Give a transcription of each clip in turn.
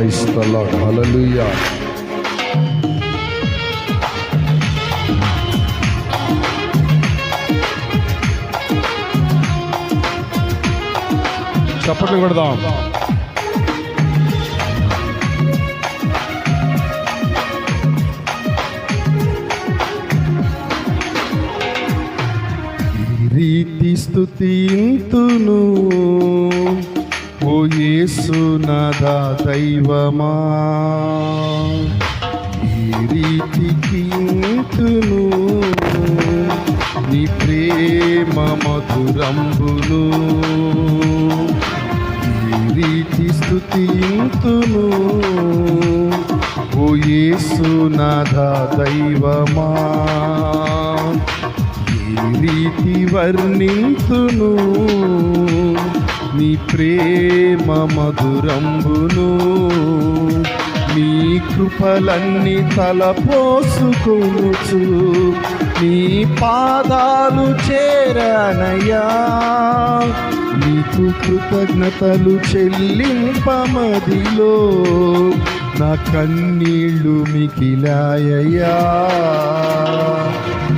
క్రైస్తల హలలుయా చప్పట్లు కొడదాం. ఈ రీతి స్థుతింతును ఓ యేసునాథ దైవమా ఈ రీతికి ఇంతును నీ ప్రేమ మధురంబులు ఈ రీతి స్థుతింతును ఓ యేసునాథ దైవమా ఈ రీతి వర్ణింతును నీ ప్రేమ మధురంబును నీ కృపలన్నీ తలపోసుకొనుచు నీ పాదాలు చేరనయ్యా. నీకు కృతజ్ఞతలు చెల్లింపమదిలో నా కన్నీళ్ళు మిగిలాయ్యా ఈ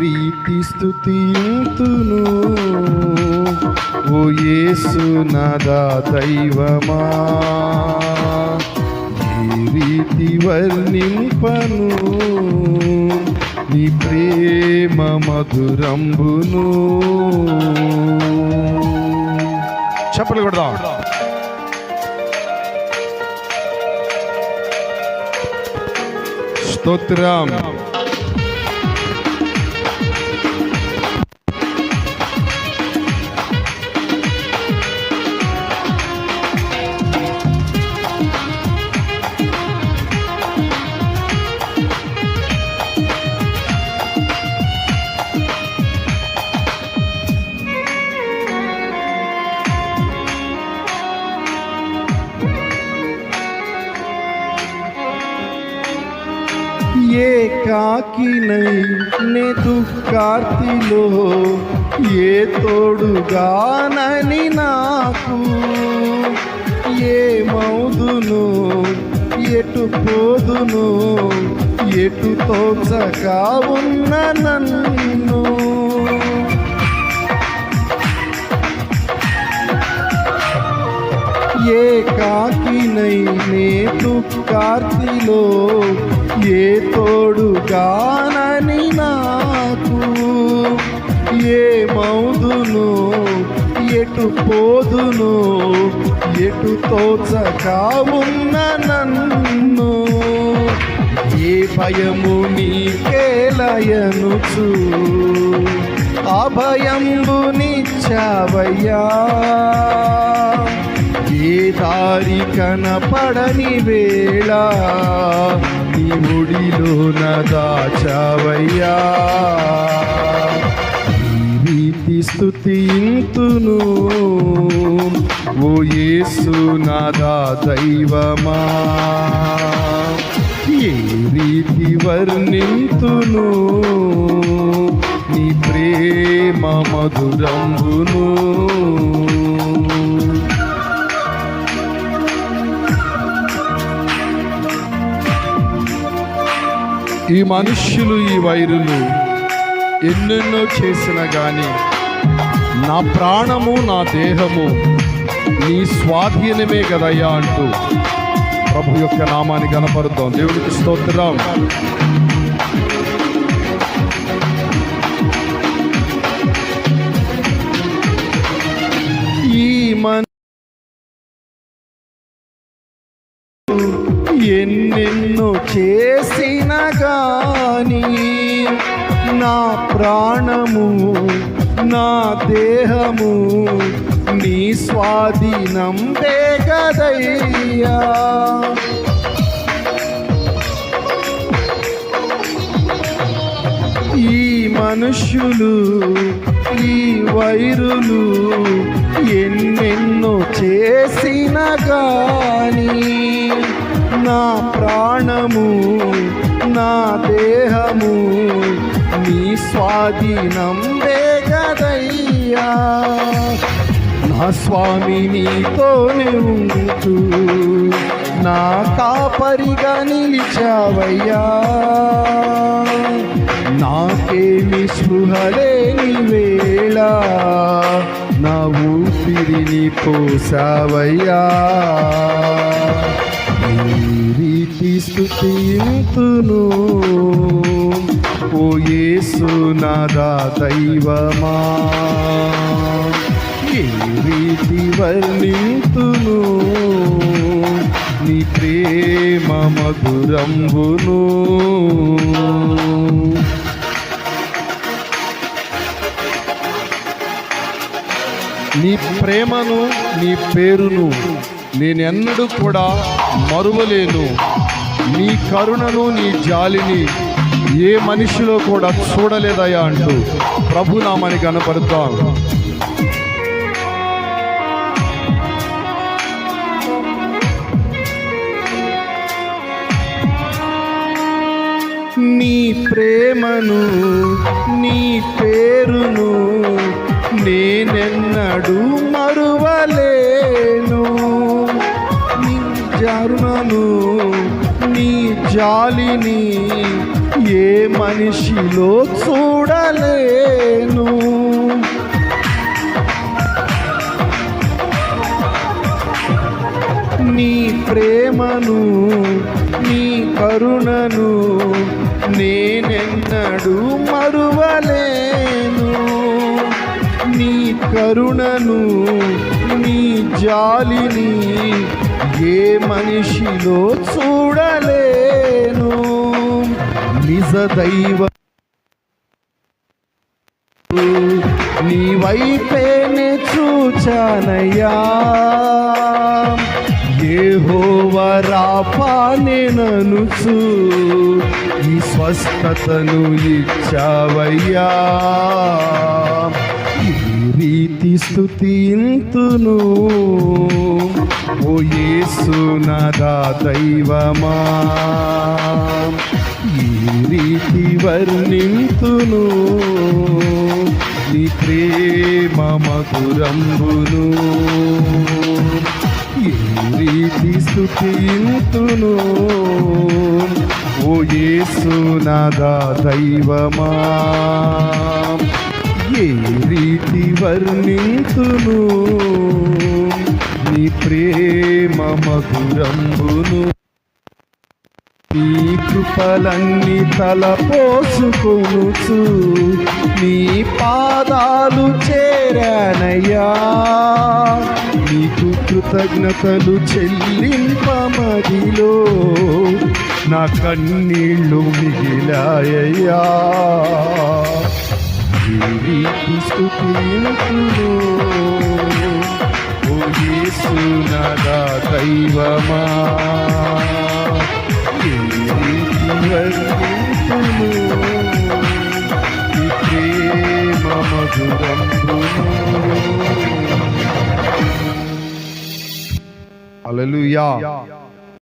రీతి స్థుతింతును ఓ యేసునాథా దైవమా ఈ రీతి వర్ణింపను? నీ ప్రేమ మధురంబును? చెప్పలు కొడదాం. స్తోత్రం. కాకినై నే దుఃఖార్తిలో ఏ తోడుగానని నాకు? ఏ మౌదును ఎటు పోదును ఎటు తోచగా ఉన్న నన్ను? ఏ కాకినై నే దుఃఖార్తిలో ఏ తోడుగానని నాకు? ఏ మౌదును ఎటు పోదును? ఎటు తోచక ఉన్న నన్ను? ఏ భయము నీకేలయనుచు అభయంబు నిచ్చావయ్యా? ఏ దారి కనపడని వేళ? ముడిలో దాచావయ్యా. ఈ రీతి స్థుతింతును ఓ యేసు నాదా దైవమా. ఏ రీతి వర్ణింతును. నీ ప్రేమ మధురంబును. ఈ మనుష్యులు ఈ వైరులు ఎన్నెన్నో చేసినా కానీ నా ప్రాణము నా దేహము నీ స్వాధీనమే కదయ్యా అంటూ ప్రభు యొక్క నామాన్ని కనపరుద్దాం దేవుడికి స్తోత్రం. ఈ మన ఎన్నెన్నో చేసి గాని నా ప్రాణము నా దేహము నీ స్వాధీనం కదయ్యా ఈ మనుష్యులు ఈ వైరులు ఎన్నెన్నో చేసిన గాని నా ప్రాణము నా దేహము నీ స్వాధీనం వేగదయ్యా. నా స్వామి నీతోనే ఉంటూ నా కాపరిగా నిలిచావయ్యా. నాకేమి స్పృహలేని వేళ నా ఊపిరిని పోసావయ్యా. స్థుతింతును ఓ యేసు నాదా దైవమా ఏ రీతి వర్ణింతును. నీ ప్రేమ మధురంబును. నీ ప్రేమను నీ పేరును నేనెన్నడూ కూడా మరువలేను. నీ కరుణను నీ జాలిని ఏ మనిషిలో కూడా చూడలేదయా అంటూ ప్రభునామాని కనపడతాం నీ ప్రేమను నీ పేరును నేనెన్నడూ మరువలేను. నీ జారుణను జాలిని ఏ మనిషిలో చూడలేను. నీ ప్రేమను నీ కరుణను నేనెన్నడూ మరువలేను. నీ కరుణను నీ జాలిని ఏ మనిషిలో చూడలే నిజ దైవ నీ వైపేనే చూచానయ్యా. ఏహోవరాపానెననుచు ఈ స్వస్థతను ఇచ్చావయ్యా. ఈ రీతి స్థుతింతును ఓ యేసు నాదా దైవమా. రీతి వర్ణింతును. నీ ప్రేమ మధురంబును ఏ రీతి స్థుతింతును. ఓ యేసు నాదా దైవమా. ఏ రీతి వర్ణింతును. నీ ప్రేమ మధురంబును కృపలన్నీ తలపోసుకొనుచు నీ పాదాలు చేరానయ్యా. నీకు కృతజ్ఞతలు చెల్లింపమదిలో నా కన్నీళ్ళు మిగిలాయ్యా ఈ ఓ యేసు నాదా దైవమా. రీతి